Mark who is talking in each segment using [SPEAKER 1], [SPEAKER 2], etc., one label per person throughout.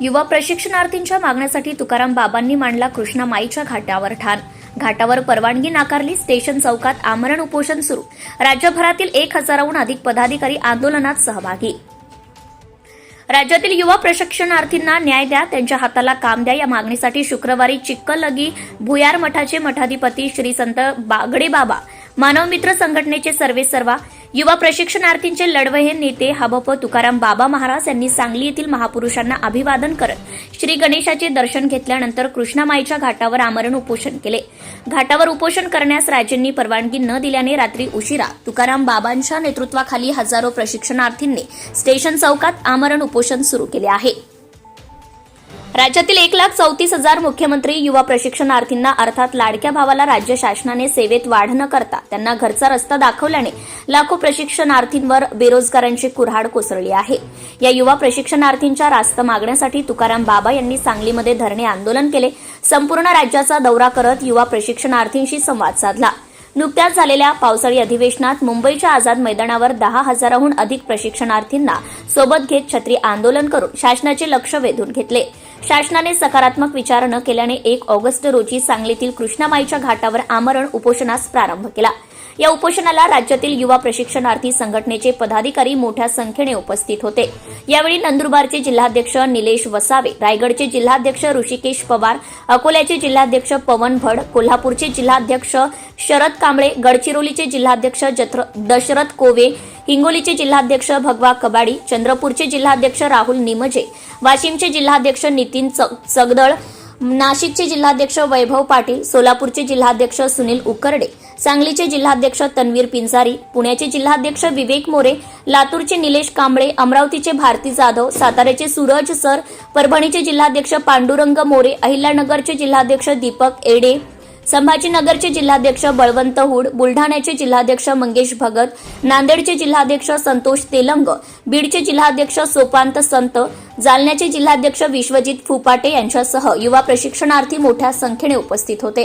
[SPEAKER 1] युवा प्रशिक्षणार्थींच्या मागण्यासाठी तुकाराम बाबांनी मांडला कृष्णा माईच्या घाटावर ठाण. घाटावर परवानगी नाकारली स्टेशन चौकात आमरण उपोषण सुरू. राज्यभरातील एक हजाराहून अधिक पदाधिकारी आंदोलनात सहभागी. राज्यातील युवा प्रशिक्षणार्थींना न्याय द्या त्यांच्या हाताला काम द्या. या मागणीसाठी शुक्रवारी चिक्कलगी भुयार मठाचे मठाधिपती श्री संत बागडे बाबा मानव मित्र संघटनेचे सर्वेसर्वा युवा प्रशिक्षणार्थींचे लढवय नेते हबप तुकाराम बाबा महाराज यांनी सांगली येथील महापुरुषांना अभिवादन करत श्री गणेशाचे दर्शन घेतल्यानंतर कृष्णामाईच्या घाटावर आमरण उपोषण केले. घाटावर उपोषण करण्यास राज्यांनी परवानगी न दिल्याने रात्री उशिरा तुकाराम बाबांच्या नेतृत्वाखाली हजारो प्रशिक्षणार्थींनी स्टेशन चौकात आमरण उपोषण सुरू केले आहे. राज्यातील एक लाख चौतीस हजार मुख्यमंत्री युवा प्रशिक्षणार्थींना अर्थात लाडक्या भावाला राज्य शासनाने सेवेत वाढ न करता त्यांना घरचा रस्ता दाखवल्याने लाखो प्रशिक्षणार्थींवर बेरोजगारांची कुऱ्हाड कोसळली आहे. या युवा प्रशिक्षणार्थींच्या रास्त मागण्यासाठी तुकाराम बाबा यांनी सांगलीमध्ये धरणे आंदोलन केले. संपूर्ण राज्याचा दौरा करत युवा प्रशिक्षणार्थींशी संवाद साधला. नुकत्याच झालेल्या पावसाळी अधिवेशनात मुंबईच्या आझाद मैदानावर दहा हजाराहून अधिक प्रशिक्षणार्थींना सोबत घेत छत्री आंदोलन करून शासनाचे लक्ष वेधून घेतले. शासनाने सकारात्मक विचार न केल्याने एक ऑगस्ट रोजी सांगलीतील कृष्णामाईच्या घाटावर आमरण उपोषणास प्रारंभ केला. या उपोषणाला राज्यातील युवा प्रशिक्षणार्थी संघटनेचे पदाधिकारी मोठ्या संख्येने उपस्थित होते. यावेळी नंदुरबारचे जिल्हाध्यक्ष निलेश वसावे रायगडचे जिल्हाध्यक्ष ऋषिकेश पवार अकोल्याचे जिल्हाध्यक्ष पवन भड कोल्हापूरचे जिल्हाध्यक्ष शरद कांबळे गडचिरोलीचे जिल्हाध्यक्ष जत्र- दशरथ कोवे हिंगोलीचे जिल्हाध्यक्ष भगवा कबाडी चंद्रपूरचे जिल्हाध्यक्ष राहुल निमजे वाशिमचे जिल्हाध्यक्ष नितीन च- चगदळ नाशिकचे जिल्हाध्यक्ष वैभव पाटील सोलापूरचे जिल्हाध्यक्ष सुनील उकरडे सांगलीचे जिल्हाध्यक्ष तन्वीर पिंजारी पुण्याचे जिल्हाध्यक्ष विवेक मोरे लातूरचे निलेश कांबळे अमरावतीचे भारती जाधव साताऱ्याचे सूरज सर परभणीचे जिल्हाध्यक्ष पांडुरंग मोरे अहिल्यानगरचे जिल्हाध्यक्ष दीपक एडे संभाजीनगरचे जिल्हाध्यक्ष बळवंत हुड बुलढाण्याचे जिल्हाध्यक्ष मंगेश भगत नांदेडचे जिल्हाध्यक्ष संतोष तेलंग बीडचे जिल्हाध्यक्ष सोपांत संत जालन्याचे जिल्हाध्यक्ष विश्वजित फुपाटे यांच्यासह युवा प्रशिक्षणार्थी मोठ्या संख्येने उपस्थित होते.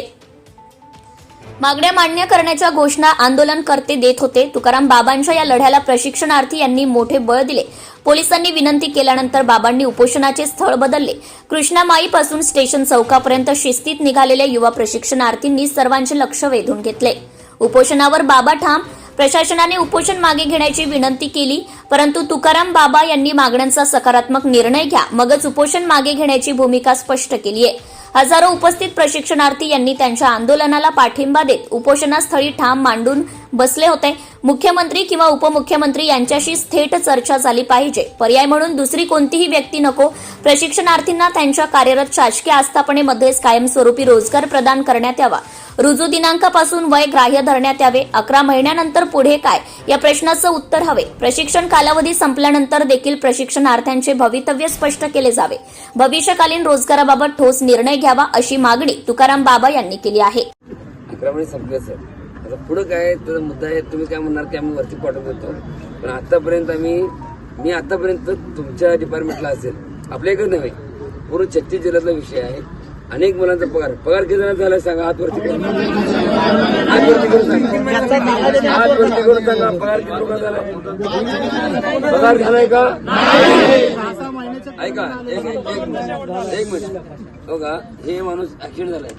[SPEAKER 1] मागण्या मान्य करण्याच्या घोषणा आंदोलनकर्ते देत होते. तुकाराम बाबांच्या या लढ्याला प्रशिक्षणार्थी यांनी मोठे बळ दिले. पोलिसांनी विनंती केल्यानंतर बाबांनी उपोषणाचे स्थळ बदलले. कृष्णामाईपासून स्टेशन चौकापर्यंत शिस्तीत निघालेल्या युवा प्रशिक्षणार्थींनी सर्वांचे लक्ष वेधून घेतले. उपोषणावर बाबा ठाम. प्रशासनाने उपोषण मागे घेण्याची विनंती केली परंतु तुकाराम बाबा यांनी मागण्यांचा सकारात्मक निर्णय घ्या. मगच उपोषण मागे घेण्याची भूमिका स्पष्ट केली आहे हजारो उपस्थित प्रशिक्षणार्थी यांनी त्यांच्या आंदोलनाला पाठिंबा देत उपोषणास्थळी ठाम मांडून बसले होते. मुख्यमंत्री किंवा उपमुख्यमंत्री यांच्याशी थेट चर्चा झाली पाहिजे. पर्याय म्हणून दुसरी कोणतीही व्यक्ती नको. प्रशिक्षणार्थींना त्यांच्या कार्यरत शासकीय आस्थापनेमध्येच कायमस्वरूपी रोजगार प्रदान करण्यात यावा. रुजू दिनांकापासून वय ग्राह्य धरण्यात यावे. अकरा महिन्यानंतर पुढे काय? या प्रश्नाचं उत्तर हवे. प्रशिक्षण कालावधी संपल्यानंतर देखील प्रशिक्षणार्थ्यांचे भवितव्य स्पष्ट केले जावे. भविष्यकालीन रोजगाराबाबत ठोस निर्णय घ्यावा अशी मागणी तुकाराम बाबा यांनी केली आहे.
[SPEAKER 2] सर. आता पुढं काय? त्याचा मुद्दा आहे तुम्ही काय म्हणणार की आम्ही वरती पाठवून देतो. पण आतापर्यंत आम्ही मी आतापर्यंत तुमच्या डिपार्टमेंटला असेल. आपल्या इकडे नव्हे. पूर्ण छत्तीस जिल्ह्यातला विषय आहे. अनेक मुलांचा पगार. पगार किती जणांचा झाला सांगा? हात करून. हात करून सांगा. करून सांगा. पगार किती लोकांचा झाला? पगार झालाय का? ऐका एक एक मिनिट. हो का? हे माणूस ऍक्सिडेंट झालाय.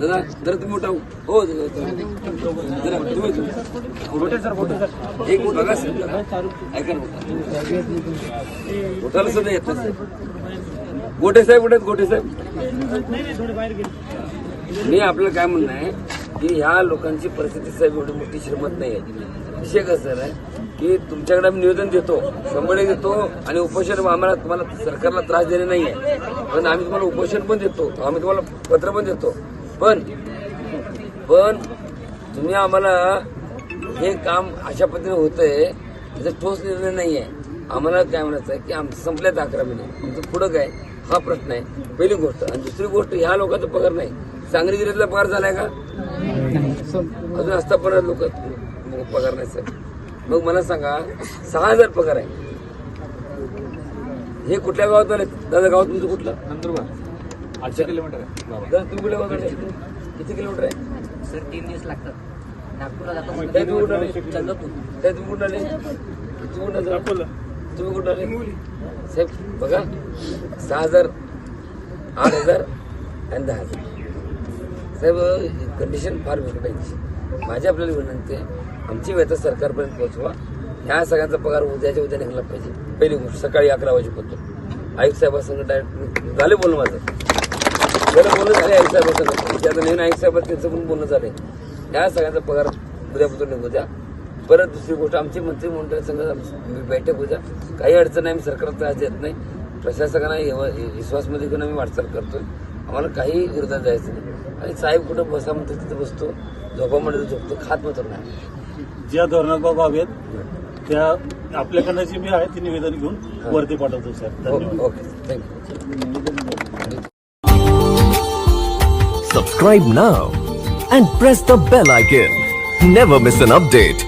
[SPEAKER 2] दादा जरा तुम्ही मोठा हो, हो, हो जरा जरा तुम्ही एक बघा सर. ऐका ना. मोठाला सुद्धा येत गोटे साहेब कुठे गोटे साहेब? मी आपलं काय म्हणणं आहे की ह्या लोकांची परिस्थिती साहेब एवढी मोठी श्रीमत नाही आहे. विषय कसं आहे की तुमच्याकडे आम्ही निवेदन देतो शंभर देतो आणि उपोषण आम्हाला तुम्हाला सरकारला त्रास देणे नाही आहे. पण आम्ही तुम्हाला उपोषण पण देतो आम्ही तुम्हाला पत्र पण देतो. पण पण तुम्ही आम्हाला हे काम अशा पद्धतीने होतंय त्याचा ठोस निर्णय नाही आहे आम्हाला काय म्हणायचं आहे की आमचं संपल्यात अकरा महिने. तुमचं पुढं काय? हा प्रश्न आहे. पहिली गोष्ट. आणि दुसरी गोष्ट ह्या लोकांचा पगार नाही. सांगली जिल्ह्यातला पगार झालाय का? अजून आस्थापना लोक पगार नाही सर. मग मला सांगा सहा हजार पगार आहे. हे कुठल्या गावात आले दादा गावात तुमचं कुठलं? नंदुरबार आठशे किलोमीटर आहे. दादा तुम्ही कुठल्या गावात आले? किती किलोमीटर आहे?
[SPEAKER 3] सर तीन दिवस लागतात. नागपूरला जातो
[SPEAKER 2] त्या तुम्ही कुठं आले? तुम्ही कुठं आले तुम्ही कुठं आले साहेब बघा. सहा हजार आठ हजार आणि दहा हजार. साहेब कंडिशन फार बिकट आहे माझी आपल्याला विनंती आहे आमची व्यथा सरकारपर्यंत पोहोचवा. ह्या सगळ्यांचा पगार उद्याच्या उद्या निघाला पाहिजे. पहिली गोष्ट सकाळी अकरा वाजेपर्यंत आयुक्त साहेबांसंग डायरेक्ट झाले बोलणं माझं. झालं बोलणं झाले आयुक्त साहेबांसंग त्याचं नवीन आयुक्त साहेबांचं त्यांचं पण बोलणं झालं ह्या सगळ्यांचा पगार उद्यापासून निघू द्या. परत दुसरी गोष्ट आमची मंत्रिमंडळ संघ बैठक उद्या काही अडचण नाही आम्ही सरकारला त्रास देत नाही. प्रशासकांना विश्वासमध्ये घेऊन आम्ही वाटचाल करतोय. आम्हाला काही विरोधात जायचं नाही. आणि साहेब कुठं बसा म्हणतो तिथं बसतो. झोपा म्हणतो झोपतो. खात मात्र नाही.
[SPEAKER 4] ज्या धोरणात बाबा हवेत त्या आपल्याकडनं जी मी आहे ती निवेदन घेऊन वरती पाठवतो साहेब धन्यवाद.
[SPEAKER 2] Okay thank you.
[SPEAKER 5] Subscribe now and press the bell icon. Never miss an update.